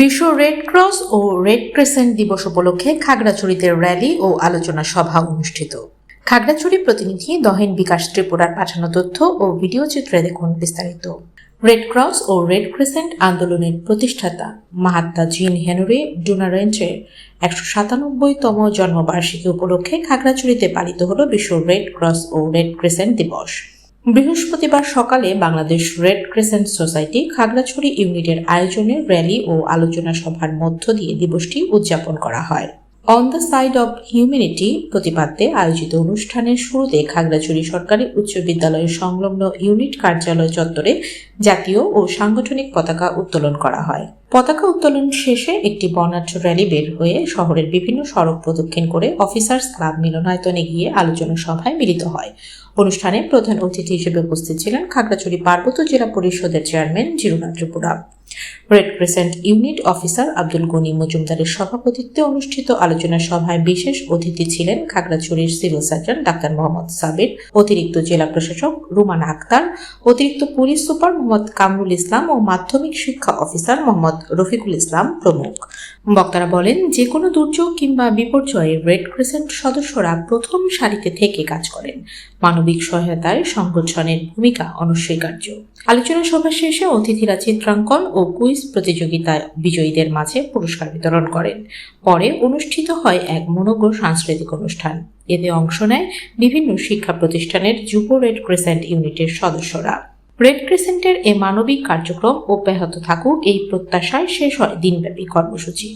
বিশ্ব red cross ও red crescent দিবস উপলক্ষে খাগড়াছড়িতে র্যালি ও আলোচনা সভা অনুষ্ঠিত। খাগড়াছড়ি প্রতিনিধি দহেন বিকাশ ত্রিপুরার পাঠানো তথ্য ও ভিডিও চিত্রে দেখুন বিস্তারিত। রেড ক্রস ও রেড ক্রেসেন্ট আন্দোলনের প্রতিষ্ঠাতা মাহাত্মা জিন হেনরি ডুনারেন্টের একশো সাতানব্বইতম জন্মবার্ষিকী উপলক্ষে খাগড়াছড়িতে পালিত হল বিশ্ব রেড ক্রস ও রেড ক্রেসেন্ট দিবস। বৃহস্পতিবার সকালে Bangladesh red crescent society Khagrachari ইউনিটের আয়োজনে র্যালি ও আলোচনা সভার মধ্য দিয়ে দিবসটি উদযাপন করা হয়। On the side of humanity প্রতিপাদ্যে আয়োজিত অনুষ্ঠানের শুরুতে খাগড়াছড়ি সরকারি উচ্চ বিদ্যালয়ের সংলগ্ন ইউনিট কার্যালয় চত্বরে জাতীয় ও সাংগঠনিক পতাকা উত্তোলন করা হয়। পতাকা উত্তোলন শেষে একটি বর্ণাঢ্য র্যালি বের হয়ে শহরের বিভিন্ন সড়ক প্রদক্ষিণ করে অফিসার্স ক্লাব মিলনায়তনে গিয়ে আলোচনা সভায় মিলিত হয়। অনুষ্ঠানে প্রধান অতিথি হিসেবে উপস্থিত ছিলেন খাগড়াছড়ি পার্বত্য জেলা পরিষদের chairman Jiruna Tripura. Red crescent unit officer Abdul Gani মজুমদারের সভাপতিত্বে অনুষ্ঠিত আলোচনা সভায় বিশেষ অতিথি ছিলেন খাগড়াছড়ির সিভিল সার্জন ডাক্তার মোহাম্মদ সাবির অতিরিক্ত জেলা প্রশাসক রুমানা আক্তার, অতিরিক্ত পুলিশ সুপার মোহাম্মদ কামরুল ইসলাম ও মাধ্যমিক শিক্ষা অফিসার মোহাম্মদ রফিকুল ইসলাম প্রমুখ। বক্তারা বলেন যে কোনো দুর্যোগ কিংবা বিপর্যয়ে রেড ক্রিসেন্ট সদস্যরা প্রথম সারিতে থেকে কাজ করেন। মানবিক সহায়তায় সংগঠনের ভূমিকা অনস্বীকার্য। আলোচনা সভা শেষে অতিথিরা চিত্রাঙ্কন ও কুইজ প্রতিযোগিতায় বিজয়ীদের মাঝে পুরস্কার বিতরণ করেন। পরে অনুষ্ঠিত হয় এক মনোজ্ঞ সাংস্কৃতিক অনুষ্ঠান। এতে অংশ নেয় বিভিন্ন শিক্ষা প্রতিষ্ঠানের যুব রেড ক্রেসেন্ট ইউনিটের সদস্যরা। রেড ক্রেসেন্টের এ মানবিক কার্যক্রম অব্যাহত থাকুক এই প্রত্যাশায় শেষ হয় দিনব্যাপী কর্মসূচি।